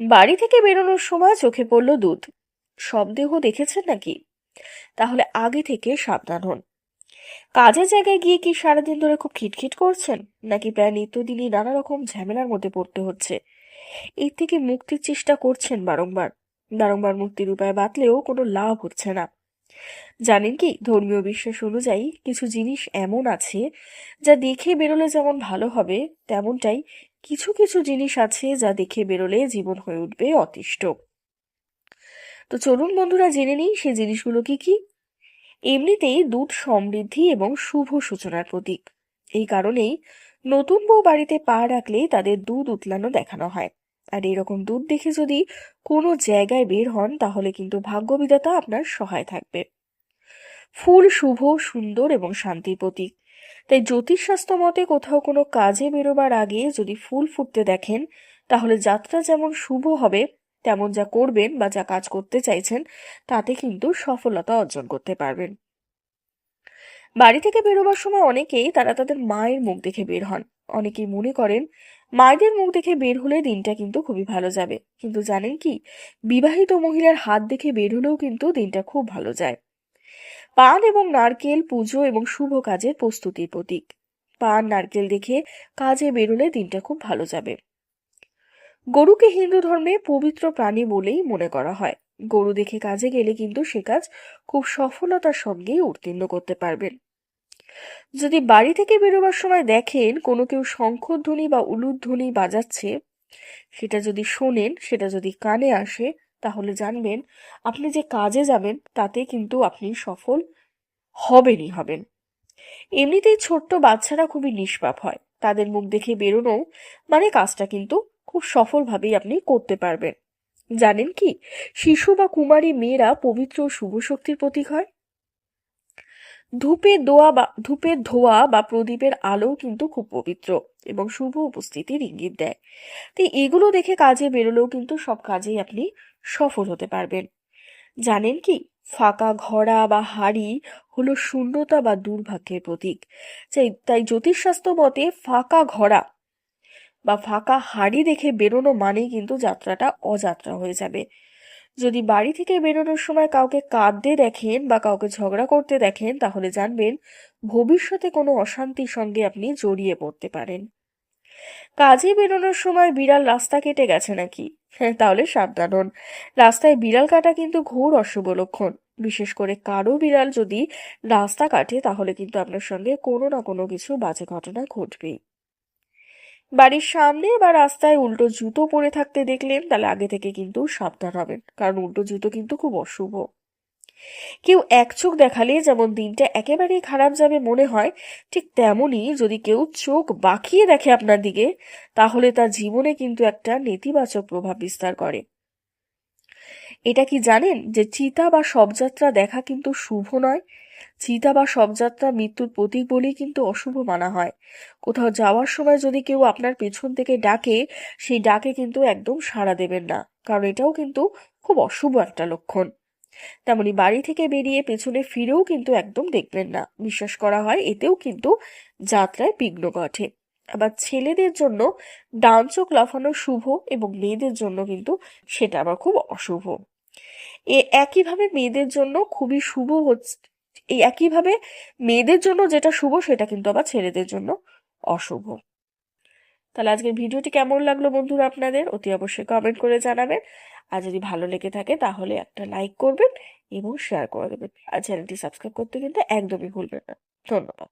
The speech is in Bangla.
বাড়ি থেকে বেরোনোর সময় চোখে পড়ল দুধ। শবদেহ দেখেছেন নাকি? তাহলে আগে থেকে সাবধান হন। কাজের জায়গায় গিয়ে কি সারাদিন ধরে খুব খিটখিট করছেন? নাকি প্রায় নিত্যদিনই নানা রকম ঝামেলার মধ্যে পড়তে হচ্ছে? এর থেকে মুক্তির চেষ্টা করছেন বারংবার। বারংবার মুক্তির উপায় বাতলেও কোনো লাভ হচ্ছে না। জানেন কি, ধর্মীয় বিশ্বাস অনুযায়ী কিছু জিনিস এমন আছে, যা দেখে বেরোলে যেমন ভালো হবে, তেমনটাই কিছু কিছু জিনিস আছে যা দেখে বেরোলে জীবন হয়ে উঠবে অতিষ্ঠ। তো চলুন বন্ধুরা, জেনে নিই সেই জিনিসগুলো কি কি? এমনিতেই দুধ সমৃদ্ধি এবং শুভ সূচনার প্রতীক। এই কারণেই নতুন বউ বাড়িতে পা রাখলে তাদের দুধ উতলানো দেখানো হয়। আর এরকম দুধ দেখে যদি কোনো জায়গায় বের হন, তাহলে কিন্তু ভাগ্যবিধাতা আপনার সহায় থাকবে। ফুল শুভ, সুন্দর এবং শান্তির প্রতীক। তাই জ্যোতিষশাস্ত্র মতে কোথাও কোনো কাজে বেরোবার আগে যদি ফুল ফুটতে দেখেন, তাহলে যাত্রা যেমন শুভ হবে, তেমন যা করবেন বা যা কাজ করতে চাইছেন, তাতে কিন্তু সফলতা অর্জন করতে পারবেন। বাড়ি থেকে বেরোবার সময় অনেকেই তারা তাদের মায়ের মুখ দেখে বের হন। অনেকেই মনে করেন, মায়েদের মুখ দেখে বের হলে দিনটা কিন্তু খুবই ভালো যাবে। কিন্তু জানেন কি, বিবাহিত মহিলার হাত দেখে বের হলেও কিন্তু দিনটা খুব ভালো যায়। পান এবং নারকেল পুজো এবং শুভ কাজের প্রস্তুতির প্রতীক। পান, নারকেল দেখে কাজে বেরোলে দিনটা খুব ভালো যাবে। গরুকে হিন্দু ধর্মে পবিত্র প্রাণী বলেই মনে করা হয়। গরু দেখে কাজে গেলে কিন্তু সে কাজ খুব সফলতার সঙ্গেই উত্তীর্ণ করতে পারবেন। যদি বাড়ি থেকে বেরোবার সময় দেখেন কোনো কেউ শঙ্খধ্বনি বা উলুধ্বনি বাজাচ্ছে, সেটা যদি শোনেন, সেটা যদি কানে আসে তাহলে জানবেন আপনি যে কাজে যাবেন, তাতে কিন্তু আপনি সফল হবেনই হবেন। এমনিতেই ছোট্ট বাচ্চারা খুবই নিষ্পাপ হয়। তাদের মুখ দেখে বেরোনো মানে কাজটা কিন্তু খুব সফলভাবেই আপনি করতে পারবেন। জানেন কি, শিশু বা কুমারী মেয়েরা পবিত্র শুভ শক্তির প্রতীক হয়। ধূপের দোয়া বা ধূপের ধোয়া বা প্রদীপের আলো কিন্তু খুব পবিত্র এবং শুভ উপস্থিতির ইঙ্গিত দেয়। তাই এগুলো দেখে কাজে বেরোলেও কিন্তু সব কাজেই আপনি সফল হতে পারবেন। জানেন কি, ফাঁকা ঘড়া বা হাড়ি হলো শূন্যতা বা দুর্ভাগ্যের প্রতীক। তাই তাই জ্যোতিষশাস্ত্র মতে ফাঁকা ঘড়া বা ফাঁকা হাড়ি দেখে বেরোনো মানেই কিন্তু যাত্রাটা অযাত্রা হয়ে যাবে। যদি বাড়ি থেকে বেরোনোর সময় কাউকে কাঁদতে দেখেন বা কাউকে ঝগড়া করতে দেখেন, তাহলে জানবেন ভবিষ্যতে কোনো অশান্তির সঙ্গে আপনি জড়িয়ে পড়তে পারেন। কাজে বেরোনোর সময় বিড়াল রাস্তা কেটে গেছে নাকি? হ্যাঁ তাহলে সাবধান হন। রাস্তায় বিড়াল কাটা কিন্তু ঘোর অশুভ লক্ষণ। বিশেষ করে কারও বিড়াল যদি রাস্তা কাটে, তাহলে কিন্তু আপনার সঙ্গে কোনো না কোনো কিছু বাজে ঘটনা ঘটবেই। বাড়ির সামনে বা রাস্তায় উল্টো জুতো পরে থাকতে দেখলেন, তাহলে আগে থেকে কিন্তু সাবধান হবেন। কারণ উল্টো জুতো কিন্তু খুব অশুভ। কেউ এক চোখ দেখালে যেমন দিনটা একেবারেই খারাপ যাবে মনে হয়, ঠিক তেমনই যদি কেউ চোখ বাঁকিয়ে দেখে আপনার দিকে, তাহলে তার জীবনে কিন্তু একটা নেতিবাচক প্রভাব বিস্তার করে। এটা কি জানেন যে চিতা বা শবযাত্রা দেখা কিন্তু শুভ নয়? চিতা বা শবযাত্রা মৃত্যুর প্রতীক বলেই কিন্তু অশুভ মানা হয়। কোথাও যাওয়ার সময় যদি কেউ আপনার পেছন থেকে ডাকে, সেই ডাকে কিন্তু একদম সাড়া দেবেন না, কারণ এটাও কিন্তু খুব অশুভ একটা লক্ষণ। তেমনি বাড়ি থেকে বেরিয়ে পেছনে ফিরেও কিন্তু একদম দেখবেন না। বিশ্বাস করা হয় এতেও কিন্তু যাত্রায় বিঘ্ন ঘটে। আবার ছেলেদের জন্য ডান চোখ লাফানো শুভ এবং মেয়েদের জন্য কিন্তু সেটা আবার খুব অশুভ। এ একইভাবে মেয়েদের জন্য খুবই শুভ হচ্ছে এই একইভাবে মেয়েদের জন্য যেটা শুভ সেটা কিন্তু আবার ছেলেদের জন্য অশুভ। তাহলে আজকের ভিডিওটি কেমন লাগল বন্ধুরা আপনাদের? অতি অবশ্যই কমেন্ট করে জানাবেন। আর যদি ভালো লেগে থাকে তাহলে একটা লাইক করবেন এবং শেয়ার করে দেবেন। আর চ্যানেলটি সাবস্ক্রাইব করতে কিন্তু একদমই ভুলবেন না। ধন্যবাদ।